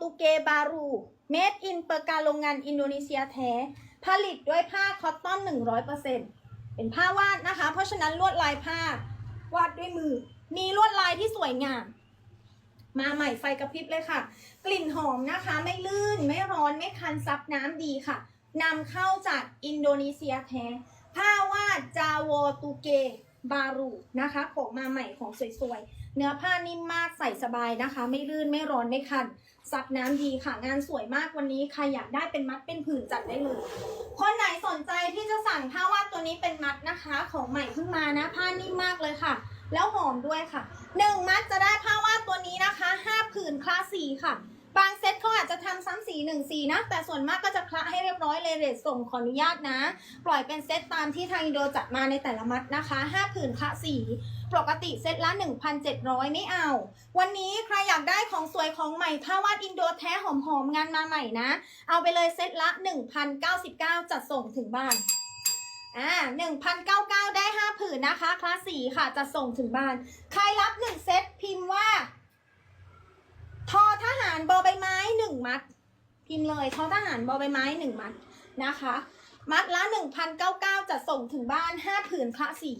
ตุเกบารู เมดอินเปอร์การโรงงานอินโดนีเซียแท้ ผลิตด้วยผ้าคอตตอน 100%เป็นผ้าวาดนะคะ เพราะฉะนั้นลวดลายผ้าวาดด้วยมือ มีลวดลายที่สวยงาม มาใหม่ไฟกระพริบเลยค่ะ กลิ่นหอมนะคะ ไม่ลื่น ไม่ร้อน ไม่คันซับน้ำดีค่ะนำเข้าจากอินโดนีเซียแท้ ผ้าวาดจาวตูเก บารูนะคะ ของมาใหม่ของสวยๆ เนื้อผ้านิ่มมากใส่สบายนะคะ ไม่ลื่นไม่ร้อนไม่คันซับน้ำดีค่ะงานสวยมากวันนี้ใครอยากได้เป็นมัดเป็นผืนจัดได้เลย คนไหนสนใจที่จะสั่งผ้าวาดตัวนี้เป็นมัดนะคะ ของใหม่เพิ่งมานะผ้านิ่มมากเลยค่ะ แล้วหอมด้วยค่ะหนึ่งมัดจะได้ผ้าวาดตัวนี้นะคะห้าผืนคลาสสีค่ะาอาจจะทำซ้ำสีหนึ่งสีนะ แต่ส่วนมากก็จะคละให้เรียบร้อยเลยเรทส่งขออนุญาตนะ ปล่อยเป็นเซตตามที่ทางอินโดจัดมาในแต่ละมัดนะคะ 5 ผืนคละสีปกติเซตละ 1,700 ไม่เอา วันนี้ใครอยากได้ของสวยของใหม่ผ้าวาดอินโดแท้หอมๆ งานมาใหม่นะ เอาไปเลยเซตละ 1,099 จัดส่งถึงบ้าน อ่า1,099 ได้ 5 ผืนนะคะ คลาสสีค่ะจะส่งถึงบ้าน ใครรับ 1 เซตพิมพ์ว่า ทอทหารบอใบไม้หนึ่งมัด พิมพ์เลยท้อทหารบอใบไม้หนึ่งมัดนะคะ มัดละหนึ่งพันเก้าเก้าจะส่งถึงบ้านห้าผืนพระสี